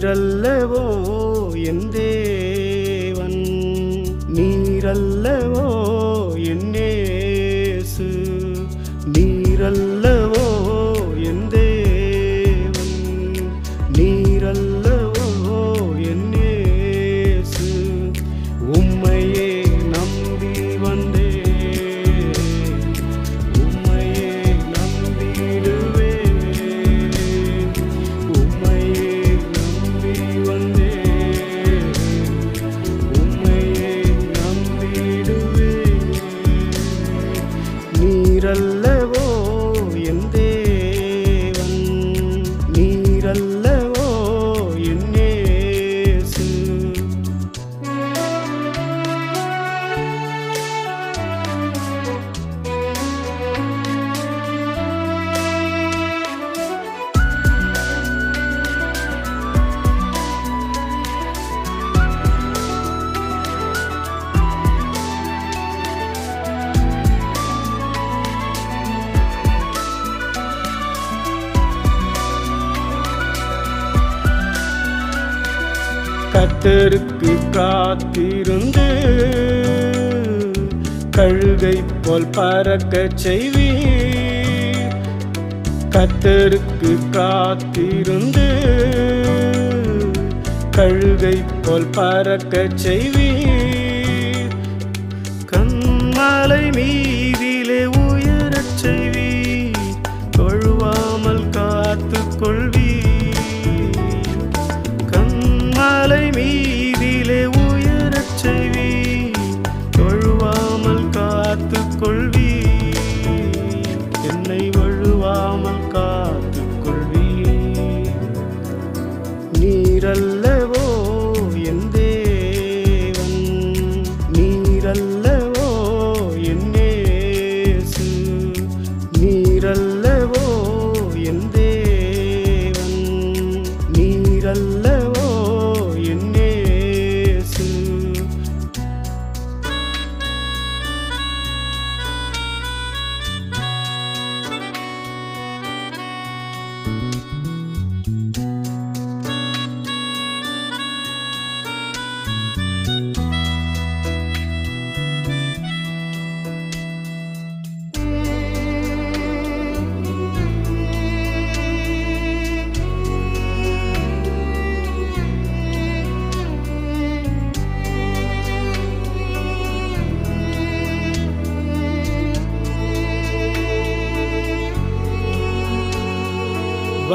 நீரல்லவோ என் தேவன்? நீரல்லவோ என் நேசு நீரல்லவோ என் தேவன்? நீரல்லவோ என் நேசு உம்மையே நீரல்லவோ கத்தருக்கு காத்திருந்து கழுகை போல் பறக்க செய்வீர். கத்தருக்கு காத்திருந்து கழுகை போல் பறக்க செய்வீர். கண்மலை மீதிலே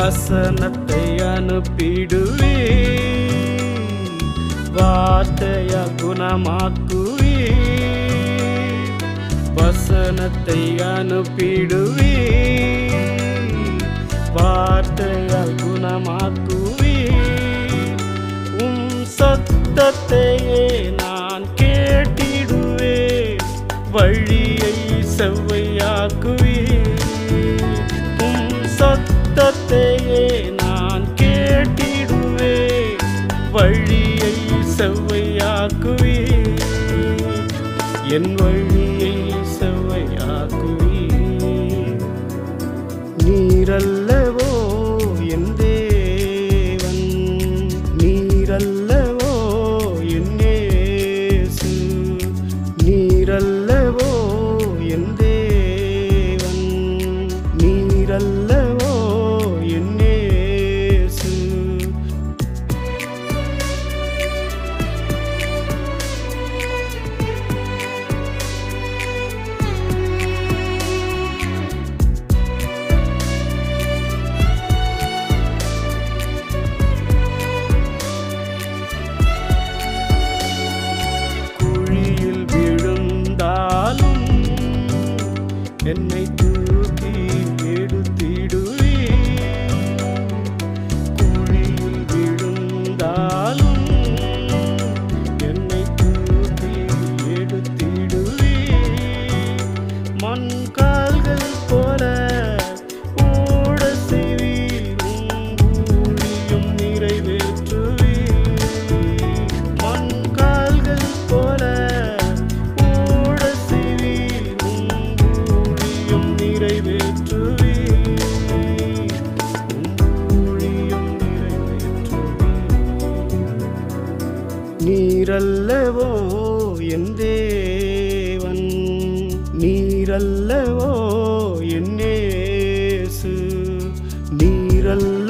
வசனத்தை அனுப்பிடுவே வார்த்தைய குணமாக்குவே வசனத்தை அனுப்பிடுவே வார்த்தைய குணமாக்குவே உம் சத்தத்தையே நான் கேட்டிடுவே வழியை செவ்வையாக்குவே என் வழியை செவ்வையாக்குவீர். நீரல்ல நீரல்லவோ என் தேவன்? நீரல்லவோ என் நேசு நீரல்ல